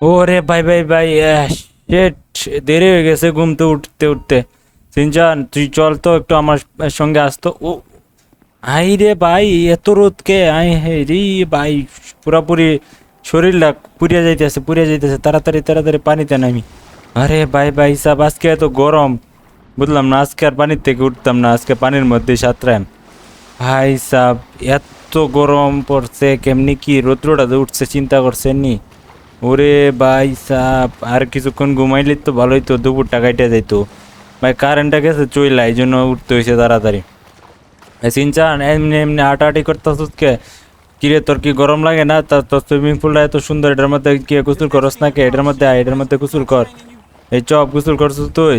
ওরে ভাই ভাই ভাই শেট দেরি হয়ে গেছে ঘুমতে উঠতে উঠতে সিনচান তুই চল তো একটু আমার সঙ্গে আসতো ও আই রে ভাই এত রোদকে আই হে রে ভাই পুরাপুরি শরীরটা পুড়িয়া যাইতেছে পুড়িয়া যাইতেছে তাড়াতাড়ি তাড়াতাড়ি পানিতে নামি আরে ভাই ভাই সাব আজকে এত গরম বুঝলাম না আজকে আর পানির থেকে উঠতাম না আজকে পানির মধ্যে সাঁতরাম ভাই সাব এত গরম পড়ছে কেমনি কি রৌদ্রটা যে উঠছে চিন্তা করছেন নি ওরে ভাই সাপ আর কিছুক্ষণ ঘুমাইলে তো ভালোই তো দুপুরটা কাইটে যাইতো। ভাই কারেন্টটা গেছে চইলা এই জন্য উঠতে হয়েছে তাড়াতাড়ি। এই সিনচান এমনি এমনি আটাআটি করতেছিস কে? কিরে তোর কি গরম লাগে না? তার তোর সুইমিং পুলটা এত সুন্দর এটার মধ্যে কি গোসল করস না কে এটার মধ্যে আয় এটার মধ্যে গোসল কর। এই চপ গোসল করছিস তুই?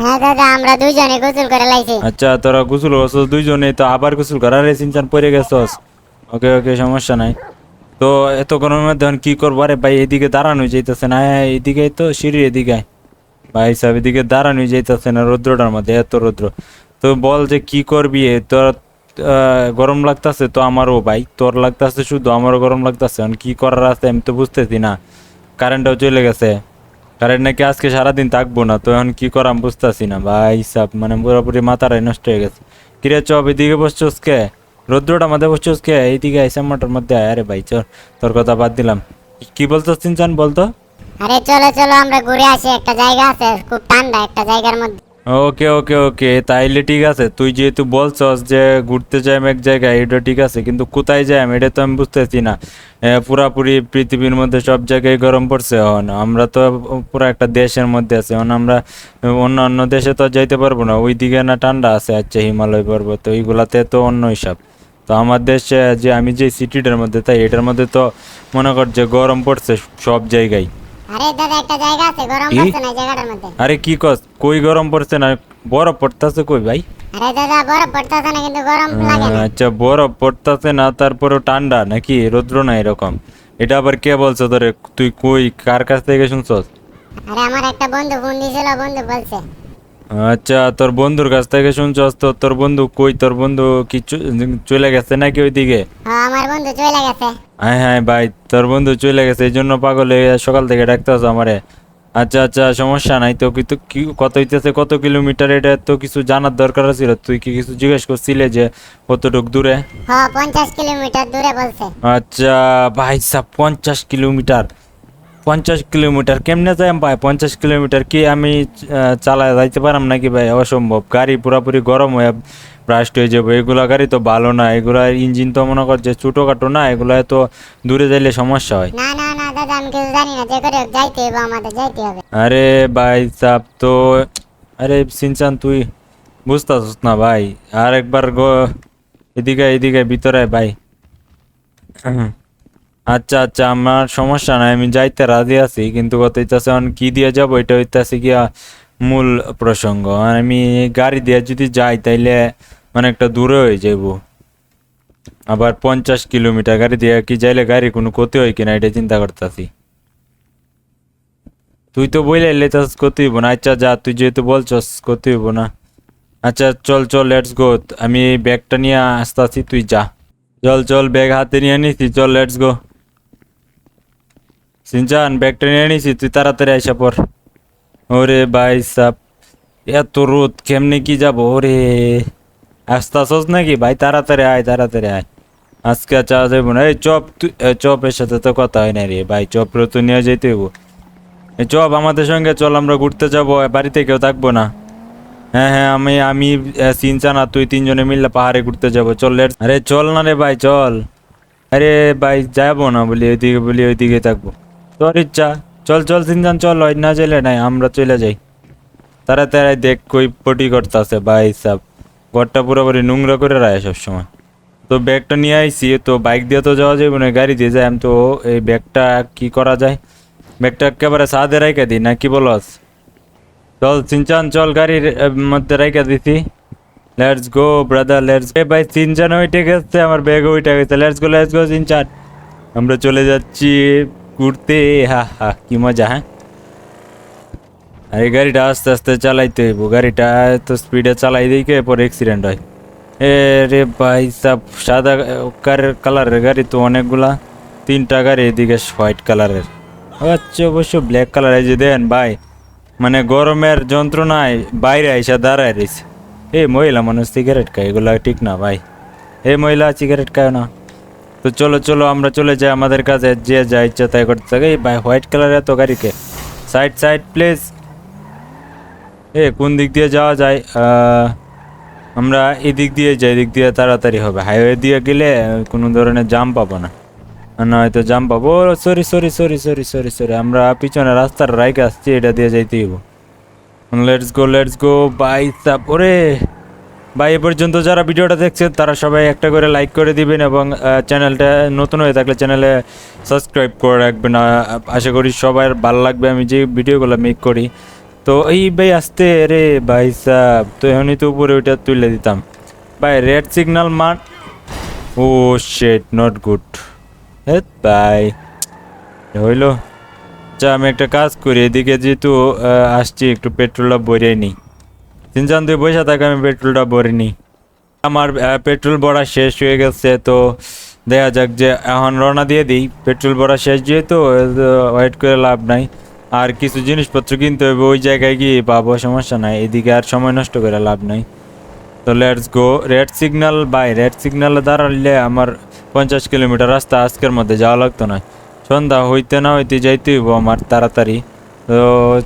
হ্যাঁ দাদা আমরা দুইজনে গোসল করে লাইছি। আচ্ছা তোরা গোসল করছিস দুইজনে তো আবার গোসল কর। আরে সিনচান পড়ে গেছস? ওকে ওকে সমস্যা নাই। তো এত গরমের মধ্যে কি করব? আরে ভাই, এদিকে দাঁড়ানো যাইতেছে না। এদিকে তো সিঁড়ির এদিকে। ভাই সাহেব, এদিকে দাঁড়ানো যাইতেছে না রৌদ্রটার মধ্যে, এত রৌদ্র। তো বল যে কি করবি? তোর গরম লাগতাছে তো আমারও ভাই। তোর লাগতাছে শুধু, আমারও গরম লাগতাছে। কি করার আছে আমি তো বুঝতেছি না। কারেন্টটাও চলে গেছে। কারেন্ট নাকি আজকে সারাদিন থাকব না, তো এখন কি করাম বুঝতেছি না। ভাই সাহেব মানে পুরোপুরি মাথাটাই নষ্ট হয়ে গেছে। কিরে চপ এদিকে বসছোস কে রৌদ্রটা মধ্যে বসছোস কে এইদিকে আইসা মাটার মধ্যে আয়। আরে ভাই চল তোর কথা বাদ দিলাম। কি বলতো চিনচান বলতো? আরে চলো চলো আমরা ঘুরে আসি। একটা জায়গা আছে খুব ঠান্ডা একটা জায়গার মধ্যে। ওকে ওকে ওকে তাইলে ঠিক আছে। তুই যেহেতু বলছস যে ঘুরতে যাইম এক জায়গায় এটা ঠিক আছে কিন্তু কোথায় যাইম এটা তো আমি বুঝতেছি না। পুরাপুরি পৃথিবীর মধ্যে সব জায়গায় গরম পড়ছে এখন আমরা তো পুরো একটা দেশের মধ্যে আছি এখন আমরা অন্য অন্য দেশে তো যাইতে পারব না ওইদিকে না ঠান্ডা আছে আচ্ছা হিমালয় পর্বত ওইগুলাতে তো অন্য হিসাব তো আমার দেশে যে আমি যে সিটিটার মধ্যে তাই এটার মধ্যে তো মনে কর যে গরম পড়ছে সব জায়গায়। আরে দাদা একটা জায়গা আছে গরম কি? পড়ছে না জায়গাটার মধ্যে? আরে কি কস কই গরম পড়ছে না? বরফ পড়তেছে কই ভাই? আরে দাদা বরফ পড়তেছে না কিন্তু গরম লাগে না। আচ্ছা বরফ পড়তেছে না তারপরেও ঠান্ডা নাকি? রৌদ্র না এরকম। এটা আবার কে বলছো তোরে? তুই কই কার কাছ থেকে শুনছস? আরে আমার একটা বন্ধু ফোন দিয়েছিল বন্ধু বলছে। আচ্ছা তোর বন্ধুর কাছ থেকে শুনছস তো? তোর বন্ধু কই? তোর বন্ধু কি চলে গেছে নাকি ওইদিকে? হ্যাঁ আমার বন্ধু চলে গেছে। হ্যাঁ হ্যাঁ ভাই তোর বন্ধু চলে গেছে এই জন্য পাগল হয়ে সকাল থেকে ডাকতেছ আমারে। আচ্ছা আচ্ছা সমস্যা নাই তো কিন্তু কি কত হইতেছে কত কিলোমিটার? এটা তো কিছু জানার দরকার ছিল তুই কি কিছু জিজ্ঞেস করছিলে যে কতটুক দূরে? হ্যাঁ পঞ্চাশ কিলোমিটার দূরে বলছে। আচ্ছা ভাই সাহ পঞ্চাশ কিলোমিটার। পঞ্চাশ কিলোমিটার কেমনে যাই ভাই? পঞ্চাশ কিলোমিটার কি আমি চালায় যাইতে পারাম নাকি ভাই? অসম্ভব। গাড়ি পুরাপুরি গরম হয়ে ব্রাস্ট হয়ে যাব। এগুলা গাড়ি তো ভালো না। এগুলা ইঞ্জিন তো মনে কর যে ছোটো ছোটোখাটো না এগুলা তো দূরে যাইলে সমস্যা হয়। না না না দাদা আমি কিছু জানি না। যে করে যাইতে হবে আমাদের যাইতে হবে। আরে ভাই সাহ তো আরে সিনচান তুই বুঝতেছিস না ভাই। আর একবার গো এদিকে এদিকে ভিতরে ভাই। আচ্ছা আচ্ছা আমার সমস্যা নাই, আমি যাইতে রাজি আছি, কিন্তু কত হইতাছে কি দিয়ে যাব, এটা হইতাছে কি মূল প্রসঙ্গ। আমি গাড়ি দিয়ে যদি যাই, তাইলে অনেকটা দূরে হয়ে যাইব। আবার পঞ্চাশ কিলোমিটার গাড়ি দিয়ে কি যাইলে গাড়ি কোনো ক্ষতি হয় কিনা, এটা চিন্তা করতেছি। তুই তো বইলে লেতাস করতে হইব না। আচ্ছা যা, তুই যেহেতু বলছস করতে হইব না। আচ্ছা চল চল লেটস গো আমি ব্যাগটা নিয়ে আসতেছি, তুই যা। চল চল, ব্যাগ হাতে নিয়ে নিছি, চল লেটস গো সিনচান ব্যাগটা নিয়ে নিছি তুই তাড়াতাড়ি আইসা পর ওরে ভাই সাপ এত রোদ কেমনে কি যাব ওরে আসতাছস নাকি ভাই তাড়াতাড়ি আয় তাড়াতাড়ি আয় আজকে চা যাব না এই চপ তুই চপের সাথে তো কথা হয় না রে ভাই চপ তো নিয়ে যেতে হইব এই চপ আমাদের সঙ্গে চল আমরা ঘুরতে যাব বাড়িতে কেউ থাকব না হ্যাঁ হ্যাঁ আমি আমি সিনচান আর তুই তিনজনে মিললে পাহাড়ে ঘুরতে যাব চল লেট আরে চল না রে ভাই চল আরে ভাই যাব না বলি ওইদিকে বলি ওইদিকে থাকব তোর ইচ্ছা। চল চল সিনচান চল, ওই না চলে নাই, আমরা চলে যাই। তারা তারাই দেখ কই পটি করতেছে, ভাই সাব। ঘরটা পুরোপুরি নোংরা করে রায় সবসময়। তো ব্যাগটা নিয়ে আইসি তো বাইক দিয়ে তো যাওয়া যাবে না, গাড়ি দিয়ে যাই আমি তো এই ব্যাগটা কি করা যায়? ব্যাগটা একেবারে সাদে রাইখা দিই না কি বলস? চল সিনচান চল, গাড়ির মধ্যে রাইখা দিছি। লেটস গো ব্রাদার লেটস এ ভাই সিনচান ওইটা গেছে, আমার ব্যাগ ওইটা গেছে। Let's go let's go Shinchan আমরা চলে যাচ্ছি। ঘুরতে হা হা, কি মজা হ্যাঁ? আর এই গাড়িটা আস্তে আস্তে চালাইতে হইব। গাড়িটা এত স্পিডে চালাই দিকে পরে অ্যাক্সিডেন্ট হয়। এ রে ভাই সাব, সাদা কালারের গাড়ি তো অনেকগুলা। তিনটা গাড়ি এদিকে হোয়াইট কালারের আচ্ছা অবশ্য ব্ল্যাক কালার যে দেন ভাই মানে গরমের যন্ত্রণায় বাইরে এসে দাঁড়ায় রয়েছে। এই মহিলা মানুষ সিগারেট খায়, এগুলো ঠিক না ভাই। এই মহিলা সিগারেট খায় না। তো চলো চলো, আমরা চলে যাই আমাদের কাছে যে যা ইচ্ছা তাই করতে থাকে। ভাই হোয়াইট কালার এত গাড়িকে সাইড সাইড প্লেস এ, কোন দিক দিয়ে যাওয়া যায়? আমরা এদিক দিয়ে যাই, এদিক দিয়ে তাড়াতাড়ি হবে। হাইওয়ে দিয়ে গেলে কোনো ধরনের জাম পাবো না। না হয়তো জাম পাবো। Sorry sorry sorry sorry sorry sorry আমরা পিছনে রাস্তার রাইকে আসছি, এটা দিয়ে যাইতে হইব। Let's go let's go bye সাপ ওরে! ভাই এ পর্যন্ত যারা ভিডিওটা দেখছেন, তারা সবাই একটা করে লাইক করে দিবেন এবং চ্যানেলটা নতুন হয়ে থাকলে চ্যানেলে সাবস্ক্রাইব করে রাখবেন। আশা করি সবার ভালো লাগবে, আমি যে ভিডিওগুলো মেক করি। তো এই ভাই আসতে রে ভাই সাহ তো এমনি তো উপরে ওইটা তুলে দিতাম। ভাই রেড সিগন্যাল মান ও শেট নট গুড হ্যাঁ ভাই হইল। যা, আমি একটা কাজ করি, এদিকে যেহেতু আসছি, একটু পেট্রোলটা ভরে নিই। তিনজন তুই পয়সা থাকে, আমি পেট্রোলটা ভরিনি আমার পেট্রোল ভরা শেষ হয়ে গেছে, তো দেখা যাক যে এখন রওনা দিয়ে দিই। পেট্রোল ভরা শেষ যেহেতু ওয়েট করে লাভ নাই। আর কিছু জিনিসপত্র কিনতে হবে ওই জায়গায় গিয়ে পাবো, সমস্যা নাই। এদিকে আর সময় নষ্ট করে লাভ নাই। তো let's go red signal bye red সিগন্যালে দাঁড়ালে আমার পঞ্চাশ কিলোমিটার রাস্তা আজকের মধ্যে যাওয়া লাগতো না। সন্ধ্যা হইতে না হইতে যাইতে হইব আমার তাড়াতাড়ি।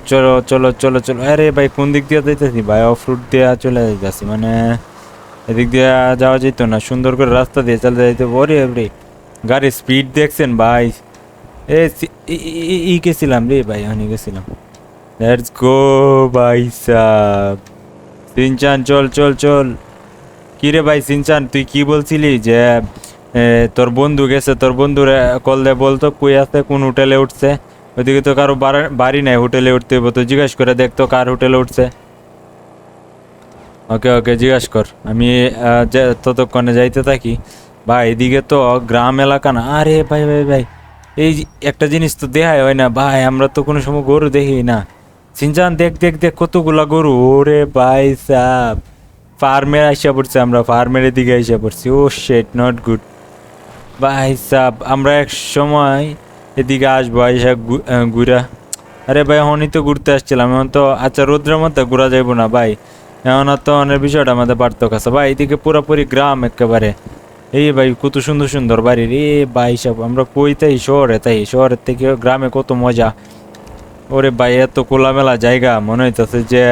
চলো চলো চলো চলো। আরে ভাই, কোন দিক দিয়ে যাইতেছি? ভাই অফ রুট দিয়ে চলে যাইতেছি মানে এদিক দিয়ে যাওয়া যেত না। সুন্দর করে রাস্তা দিয়ে চলে যাইতে ওরে রে, গাড়ির স্পিড দেখছেন ভাই? এ ই- গেছিলাম রে ভাই, আমি গেছিলাম। লেটস গো ভাই সাব সিনচান, চল চল চল। কি রে ভাই, সিনচান, তুই কি বলছিলি যে তোর বন্ধু গেছে? তোর বন্ধুরে কল দে বলতো, কই আছে, কোন হোটেলে উঠছে? ওইদিকে তো কারও বাড়ি নাই, হোটেলে উঠতে হইব, তো জিজ্ঞাসা করে দেখতো কার হোটেলে উঠছে। ওকে ওকে, জিজ্ঞাসা কর। আমি ততক্ষণে যাইতে থাকি। ভাই, এদিকে তো গ্রাম এলাকা না। আরে ভাই ভাই ভাই এই একটা জিনিস তো দেখাই হয় না। ভাই, আমরা তো কোনো সময় গরু দেখি না। সিনচান, দেখ দেখ দেখ, কতগুলা গরু। ওরে ভাই সাব ফার্মের আইসা পড়ছে আমরা, ফার্মের দিকে আইসা পড়ছি। ও শেট নট গুড ভাই সাব আমরা এক সময় এদিকে আসব, আইসা ঘুরা। আরে ভাই, এখনই তো ঘুরতে আসছিলাম, এখন তো আচ্ছা রোদ্রের মধ্যে ঘোরা যাইবো না, ভাই। এখন তো অনেক বিষয়টা আমাদের পার্থক্য আছে। ভাই, এদিকে পুরোপুরি গ্রাম একেবারে। এই ভাই, কত সুন্দর সুন্দর বাড়ি রে, ভাই, সব আমরা কই তাই, শহরে তাই, শহরের থেকে গ্রামে কত মজা। ওরে ভাই, এত খোলামেলা জায়গা, মনে হইতেছে যে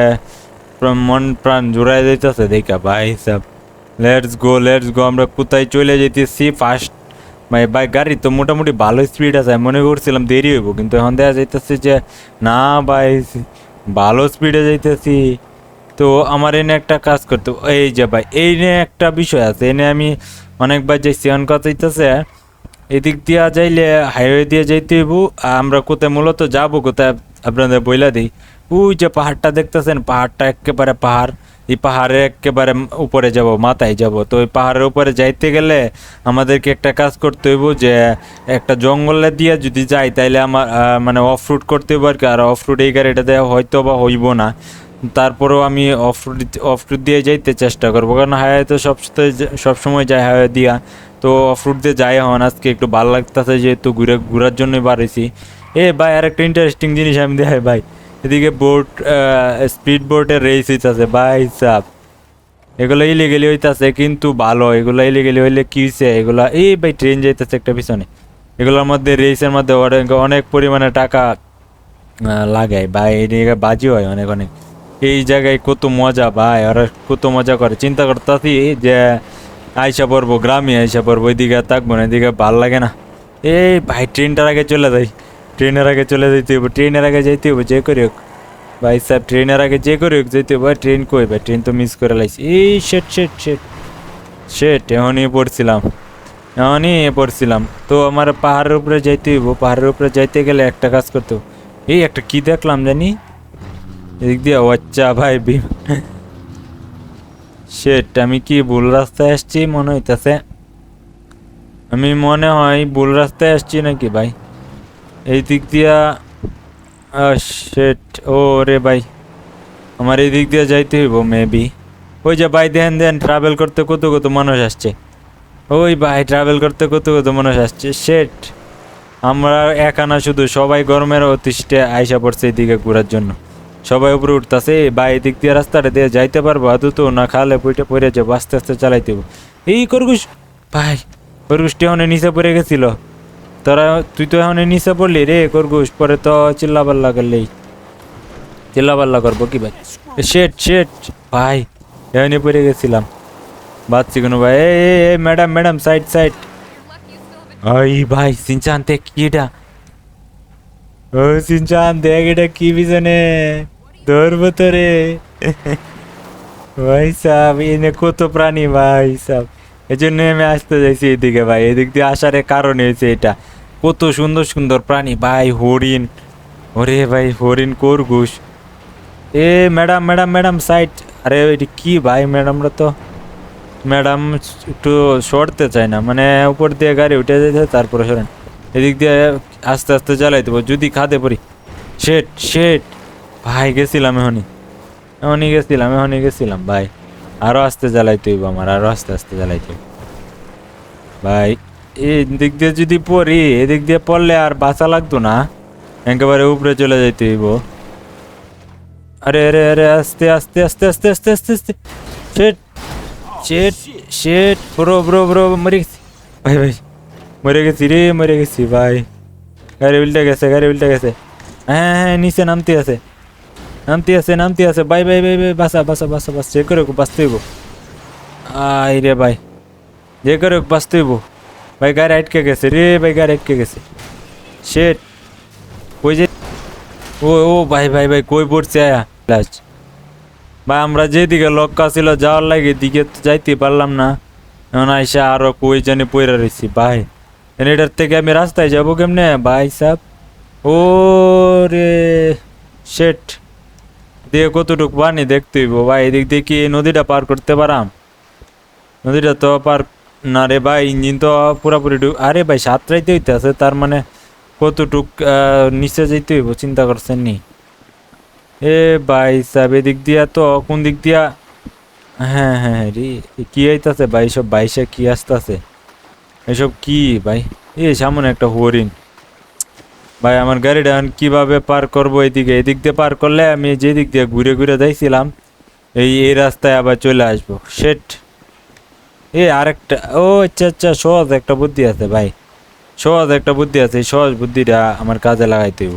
মন প্রাণ জোড়ায় যাইতেছে, দেখা, ভাই, সব। লেটস গো লেটস গো আমরা কোথায় চলে যেতেছি ফার্স্ট ভাই ভাই, গাড়ি তো মোটামুটি ভালো স্পিড আছে মনে করছিলাম দেরি হইব, কিন্তু এখন দেখা যাইতেছে যে, না ভাই, ভালো স্পিডে যাইতেছি। তো আমার এনে একটা কাজ করতে, এই যে ভাই, এই নিয়ে একটা বিষয় আছে, এনে আমি অনেকবার যাইছি এখন কথা হইতেছে, এদিক দিয়া যাইলে হাইওয়ে দিয়ে যাইতে হইব আমরা কোথায় মূলত যাব কোথায়, আপনাদের বইলা দিই। ওই যে পাহাড়টা দেখতেছেন, পাহাড়টা একেবারে পাহাড়। এই পাহাড়ের একেবারে উপরে যাব, মাথায় যাব। তো ওই পাহাড়ের উপরে যাইতে গেলে আমাদেরকে একটা কাজ করতে হইব যে, একটা জঙ্গলে দিয়ে যদি যাই, তাইলে আমার মানে অফ রুট করতে হইব আর কি। আর অফ রুট এই গাড়িটাতে হয়তো বা হইব না। তারপরেও আমি অফ রুট অফ রুট দিয়ে যাইতে চেষ্টা করব। কারণ হাইওয়ে তো সব সবসময় যায় হাইওয়ে দিয়া। তো অফ রুট দিয়ে যাই হন আজকে একটু ভালো লাগতেছে যেহেতু ঘুরে, ঘুরার জন্যই বাড়াইছি এ ভাই আর একটা ইন্টারেস্টিং জিনিস আমি দেখাই ভাই। এদিকে বোট স্পিড বোটের রেস হইতেছে, ভাই সাপ এগুলো ইলিগেলি হইতাছে, কিন্তু ভালো। এগুলো ইলিগেলি হইলে কি হইছে? এগুলা, এই ভাই ট্রেন যাইতেছে একটা পিছনে। এগুলোর মধ্যে রেসের মধ্যে অনেক পরিমাণে টাকা লাগে ভাই এদিকে বাজি হয় অনেক অনেক। এই জায়গায় কত মজা, ভাই, ওরা কত মজা করে। চিন্তা করতেছি যে, আইসা পড়ব, গ্রামে আইসা পড়ব আর থাকব না, এদিকে ভালো লাগে না। এই ভাই ট্রেনটার আগে চলে যাই। ট্রেনের আগে চলে যেতে হইব ট্রেনের আগে যাইতে হইব, যে করি হোক ভাই সাহেব ট্রেনের আগে যে করি হোক যেতে হবে ট্রেন কই ভাই? ট্রেন তো মিস করে লাইছি। এই শেট শেট শেট শেট এমনই পড়ছিলাম। এমনই পড়ছিলাম। তো আমার পাহাড়ের উপরে যাইতে হইব, পাহাড়ের উপরে যাইতে গেলে একটা কাজ করতে এই একটা কি দেখলাম জানি? এদিক দিয়ে আচ্ছা ভাই শেট আমি কি ভুল রাস্তায় আসছি? মনে হইতেছে। আমি মনে হয় ভুল রাস্তায় আসছি নাকি ভাই? এই দিক দিয়া শেট ও রে ভাই। আমার এই দিক দিয়ে যাইতে হইব মেবি ওই যে ভাই, দেন দেন ট্রাভেল করতে কত কত মানুষ আসছে। ওই ভাই ট্রাভেল করতে কত কত মানুষ আসছে। শেট আমরা একা না, শুধু সবাই গরমের অতিষ্ঠে আইসা পড়ছে এদিকে ঘোরার জন্য। সবাই উপরে উঠতেছে বা এদিক দিয়ে রাস্তাটা দিয়ে যাইতে পারব, আদু তো, না খালে পইটা পড়ে যাব, আস্তে আস্তে চালাইতে এই করগুস ভাই করগুসটি অনেক নিচে পড়ে গেছিল। তোরা, তুই তো এখন নিচে পড়লি রে করগুস পরে তো চিল্লা পাল্লা করলেই চিল্লা পাল্লা করব কি ভাই? শেট শেট ভাই এখানে পড়ে গেছিলাম। বাচ্চি কোনো ভাই এই এই ম্যাডাম ম্যাডাম সাইড সাইড ওই ভাই, সিনচান দেখ কি এটা? ও সিনচান, দেখ এটা কি পিছনে ধরবো তো রে ভাই সাহ এনে কত প্রাণী ভাই সাহ এই জন্য আমি আসতে যাইছি এদিকে ভাই, এদিক দিয়ে আসার কারণ হয়েছে এটা। কত সুন্দর সুন্দর প্রাণী, ভাই, হরিণ। ওরে ভাই, হরিণ, খরগোশ। এ, ম্যাডাম ম্যাডাম ম্যাডাম, সাইড। আরে, এটি কি ভাই, ম্যাডামরা তো? ম্যাডাম একটু সরতে চায় না মানে উপর দিয়ে গাড়ি উঠে যেতে, তারপরে সরেন। এদিক দিয়ে আস্তে আস্তে চালাই দেবো, যদি খাতে পড়ি। শেট শেট। ভাই, গেছিলাম এখনই। এখনই গেছিলাম এখনই গেছিলাম, ভাই। আরও আস্তে জ্বালাইতে হইব আমার আরও আস্তে আস্তে জ্বালাইতে হইব। ভাই এই দিক দিয়ে যদি পড়ি, এদিক দিয়ে পড়লে আর বাঁচা লাগতো না, একেবারে উপরে চলে যাইতে হইব। আরে আরে আরে, আস্তে আস্তে আস্তে আস্তে আস্তে আস্তে আস্তে। শেট শেট শেট, ব্রো ব্রো ব্রো, মরে গেছি। ভাই ভাই, মরে গেছি রে, মরে গেছি, ভাই। গাড়ি উল্টে গেছে, গাড়ি উল্টে গেছে। হ্যাঁ হ্যাঁ নিচে নামতে আছে। নামতে আছে নামতে আছে বাই বাই বাই বাই বাসা বাসা বাসা বাস যে করে হোক বাঁচতে হইব আই রে ভাই যে করে হোক বাঁচতে হইব ভাই গাড়ি আটকে গেছে রে ভাই গাড়ি আটকে গেছে শেট কই যে ও ও ভাই ভাই ভাই কই পড়ছে আয়া লাস্ট ভাই আমরা যেদিকে লক্ষ্য ছিল যাওয়ার লাগে দিকে তো যাইতে পারলাম না এখন আইসা আরও কই জানি পইরা রয়েছি ভাই এখন এটার থেকে আমি রাস্তায় যাব কেমনে ভাই সাহ ও রে শেট দিয়ে কতটুকু পানি দেখতে হইব? ভাই, এদিক দিয়ে কি নদীটা পার করতে পারাম? নদীটা তো পার না রে ভাই, ইঞ্জিন তো পুরাপুরি আরে ভাই সাতটাইতে হইতে আছে তার মানে কতটুক নিচে যেতে হইব, চিন্তা করছেন নি? এ ভাই সাহেব, এদিক দিয়া তো, কোন দিক দিয়া? হ্যাঁ হ্যাঁ হ্যাঁ রে কী কি আইতাছে ভাই সব বাইশে কি আসতেছে? এসব কি ভাই? এ সামনে একটা হরিণ। ভাই, আমার গাড়িটা এখন কীভাবে পার করব এদিকে? এদিক দিয়ে পার করলে আমি যে দিক দিয়ে ঘুরে ঘুরে যাইছিলাম এই এই রাস্তায় আবার চলে আসব। শেট এ, আরেকটা, ও আচ্ছা আচ্ছা সহজ একটা বুদ্ধি আছে ভাই। সহজ একটা বুদ্ধি আছে, এই সহজ বুদ্ধিটা আমার কাজে লাগাইতে হইব।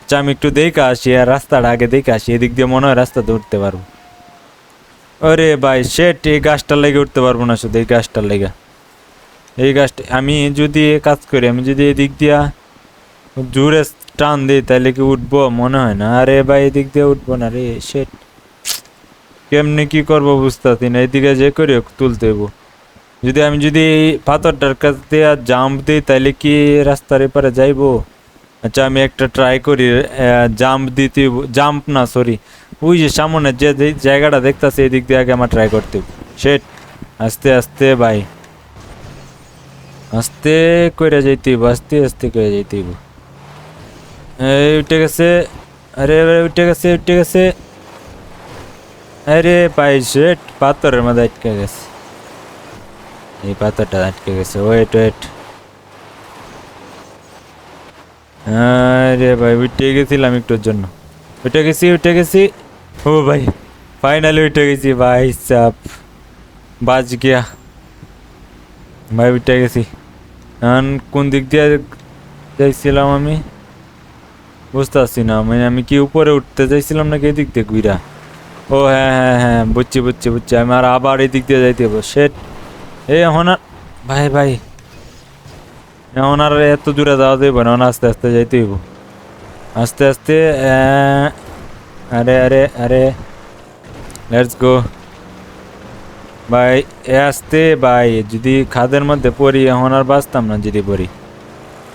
আচ্ছা আমি একটু দেখে আসি, আর রাস্তাটা আগে দেখে আসি, এদিক দিয়ে মনে হয় রাস্তাতে উঠতে পারব। ওরে ভাই শেট এই গাছটার লেগে উঠতে পারব না শুধু, এই গাছটার লেগে। এই গাছটা আমি যদি কাজ করি, আমি যদি এদিক দিয়া জোরে টান দিই তাহলে কি উঠবো? মনে হয় না। আরে ভাই, এদিক দিয়ে উঠবো না রে শেট কেমনে কি করব বুঝতেছি না, এদিকে যে করি তুলতে যদি আমি যদি পাথরটার কাছ দিয়ে জাম্প দিই তাহলে কি রাস্তার এপারে যাইবো? আচ্ছা আমি একটা ট্রাই করি জাম্প দিতে জাম্প না সরি ওই যে সামনে যে জায়গাটা দেখতাছে, এদিক দিয়ে আগে আমার ট্রাই করতে শেট আস্তে আস্তে ভাই। আস্তে কইরা যাইতে হইব, আস্তে আস্তে কইরা যাইতে হইব। এই উঠে গেছে। আরে উঠে গেছে উঠে গেছে। আরে পাই শেট পাথরের মধ্যে আটকে গেছে। এই পাথরটা আটকে গেছে। ওয়েট ওয়েট আরে ভাই, উঠে গেছিলাম একটুর জন্য। উঠে গেছি উঠে গেছি। ও ভাই ফাইনালি উঠে গেছি। ভাই, চাপ। বাজ গিয়া। ভাই, উঠে গেছি। এখন কোন দিক দিয়ে যাইছিলাম আমি? বুঝতে পারছি না মানে আমি কি উপরে উঠতে চাইছিলাম নাকি এদিক দিয়ে ঘুরা ও হ্যাঁ হ্যাঁ হ্যাঁ বুঝছি বুঝছি বুঝছি আমি আর আবার এদিক দিয়ে যাইতে হব সেট এই এখন আর ভাই ভাই। এখন আর এত দূরে যাওয়া যাইব না এখন আস্তে আস্তে যাইতে হইব। আস্তে আস্তে আরে আরে আরে লেটস গো ভাই এ আসতে ভাই যদি খাদের মধ্যে পড়ি এখন আর বাঁচতাম না যদি পড়ি।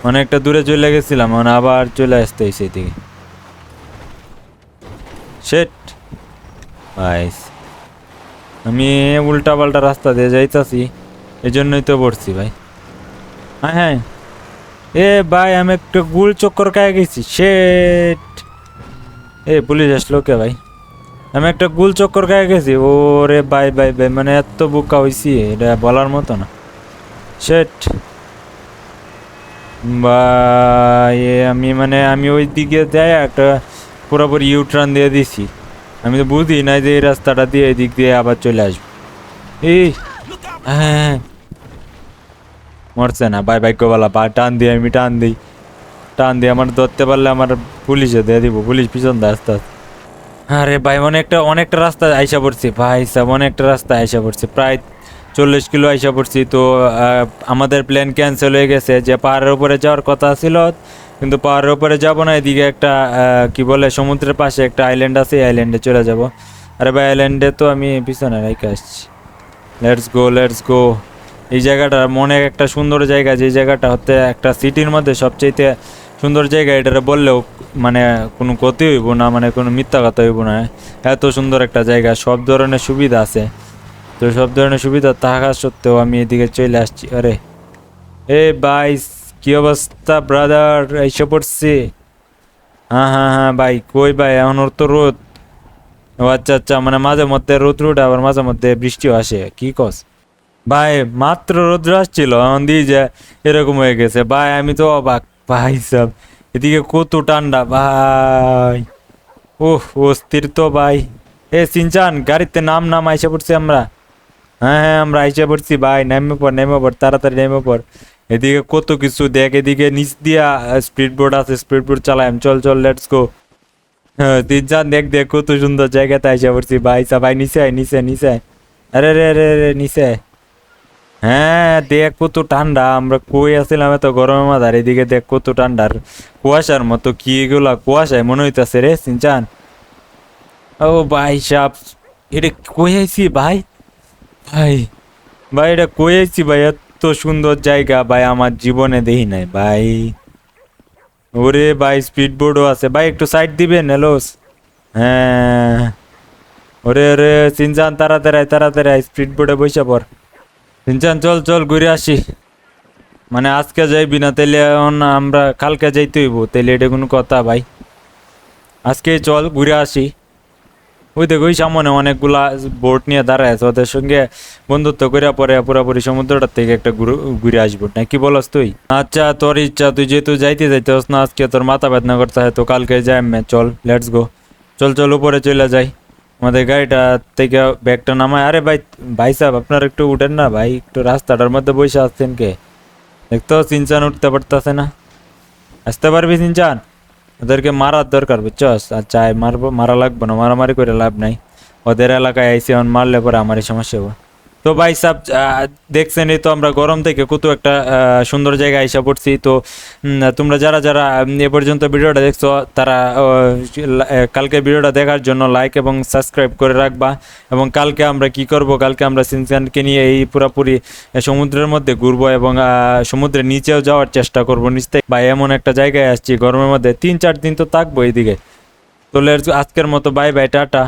অনেকটা দূরে চলে গেছিলাম মানে আবার চলে আসতে সেই দিকে শেট। ভাই আমি উল্টা পাল্টা রাস্তা দিয়ে যাইতাছি এই জন্যই তো পড়ছি ভাই। হ্যাঁ হ্যাঁ। এ ভাই, আমি একটা গুল চক্কর খাই গেছি, শেট। এ, পুলিশ আসলো কে ভাই? আমি একটা গুল চক্কর খাই গেছি, ওরে বাই বাই বাই মানে এত বোকা হইছি, এটা বলার মতো না। শেট। বা এ, আমি মানে আমি ওই দিকে যাই, একটা পুরোপুরি ইউটার্ন দিয়ে দিছি। আমি তো বুঝি না যে এই রাস্তাটা দিয়ে এই দিক দিয়ে আবার চলে আসব। এই হ্যাঁ মরছে না, বাই ভাগ্যবালা, বা টান দিয়ে আমি, টান দিই। টান দিয়ে আমার ধরতে পারলে আমার পুলিশে দিয়ে দিব, পুলিশ পিছন দেয় আস্তে আস্তে। আরে ভাই, অনেকটা অনেকটা রাস্তা আইসা পড়ছে। ভাই সাহেব অনেকটা রাস্তা আইসা পড়ছে। প্রায় চল্লিশ কিলো আইসা পড়ছি। তো আমাদের প্ল্যান ক্যান্সেল হয়ে গেছে যে পাহাড়ের উপরে যাওয়ার কথা ছিল, কিন্তু পাহাড়ের উপরে যাব না, এদিকে একটা কি বলে, সমুদ্রের পাশে একটা আইল্যান্ড আছে আইল্যান্ডে চলে যাব। আরে ভাই আইল্যান্ডে তো আমি পিছনে রেখে আসছি। লেটস গো লেটস গো এই জায়গাটা মনে একটা সুন্দর জায়গা, যে জায়গাটা হতে একটা সিটির মধ্যে সবচেয়ে সুন্দর জায়গা এটা বললেও মানে কোনো ক্ষতি হইব না মানে কোনো মিথ্যা কথা হইব না। এত সুন্দর একটা জায়গা, সব ধরনের সুবিধা আছে। তো সব ধরনের সুবিধা থাকা সত্ত্বেও আমি এদিকে চলে আসছি। আরে, এ ভাই কি অবস্থা ব্রাদার এসে পড়ছি। হ্যাঁ হ্যাঁ হ্যাঁ ভাই, কই ভাই? এখন ওর তো রোদ। ও আচ্ছা আচ্ছা মানে মাঝে মধ্যে রোদ রোদ আবার মাঝে মধ্যে বৃষ্টিও আসে। কি কস? ভাই, মাত্র রোদ্র আসছিল, এখন দিয়ে যে এরকম হয়ে গেছে। ভাই, আমি তো অবাক। ভাই সব, এদিকে কত ঠান্ডা, ভাই। ওহ অস্থির তো ভাই। এ, সিনচান, গাড়িতে নাম নাম, আইসা পড়ছি আমরা। হ্যাঁ হ্যাঁ আমরা আইসা পড়ছি ভাই নেমে পড় নেমে পড় তাড়াতাড়ি নেমে পর এদিকে কত কিছু দেখ এদিকে নিচ দিয়া স্পিড বোর্ড আছে স্পিড বোর্ড চালাইম চল চল লেটস গো হ্যাঁ তিনজন দেখ দেখ কত সুন্দর জায়গাতে আইসা পড়ছি ভাই সা ভাই নিচে আয়, নিচে নিচে। আরে রে রে রে নিচে হ্যাঁ দেখ কত ঠান্ডা আমরা কই আসছিলাম এত গরমের মাথার এদিকে দেখ কত ঠান্ডার কুয়াশার মতো কি এগুলা কুয়াশায় মনে হইতাছে রে সিনচান। ও ভাই সাপ এটা কই আইছি ভাই? ভাই। ভাই, এটা আইছি ভাই? এত সুন্দর জায়গা ভাই, আমার জীবনে দেখি নাই ভাই। ওরে ভাই স্পিড বোর্ডও আছে। ভাই, একটু সাইড দিবেন হ্যালোস হ্যাঁ। ওরে ওরে সিনচান তাড়াতাড়ি তাড়াতাড়ি স্পিড বোর্ডে বসে পড়। সিনচান চল চল, ঘুরে আসি। মানে আজকে যাইবি না, তাইলে এখন আমরা, কালকে যাইতে হইব। তাইলে এটা কোনো কথা ভাই। আজকে চল, ঘুরে আসি। ওই দেখ, ওই সামনে অনেকগুলা বোট নিয়ে দাঁড়ায় আছে। ওদের সঙ্গে বন্ধুত্ব করে পরে পুরোপুরি সমুদ্রটার থেকে একটা ঘুরে- আসব। না কি বলস তুই? আচ্ছা তোর ইচ্ছা, তুই যেহেতু যাইতে যাইতে হস না, আজকে তোর মাথা বেদনা করতে হয় তো কালকে যাই মে চল লেটস গো চল চল, উপরে চলে যাই। আমাদের গাড়িটা থেকে ব্যাগটা নামায়। আরে ভাই ভাই সাহেব, আপনার একটু উঠেন না ভাই, একটু রাস্তাটার মধ্যে বসে আসছেন কে? দেখতো সিনচান উঠতে পারতেছে না। আসতে পারবি সিনচান? ওদেরকে মারার দরকার বুঝছস আর আয় মারবো, মারা লাগবে না, মারামারি করে লাভ নাই। ওদের এলাকায় আইসে, এখন মারলে পরে আমারই সমস্যা হবে তো ভাই সাহ দেখছেনই তো আমরা গরম থেকে কত একটা সুন্দর জায়গায় আইসা পড়ছি। তো তোমরা যারা যারা এ পর্যন্ত ভিডিওটা দেখছ, তারা কালকে ভিডিওটা দেখার জন্য লাইক এবং সাবস্ক্রাইব করে রাখবা। এবং কালকে আমরা কি করব? কালকে আমরা সিনচানকে নিয়ে এই পুরাপুরি সমুদ্রের মধ্যে ঘুরবো এবং সমুদ্রের নিচেও যাওয়ার চেষ্টা করব নিচ থেকে। বা এমন একটা জায়গায় আসছি, গরমের মধ্যে তিন, চার দিন তো থাকব এইদিকে। তো আজকের মতো বাই বাই টাটা।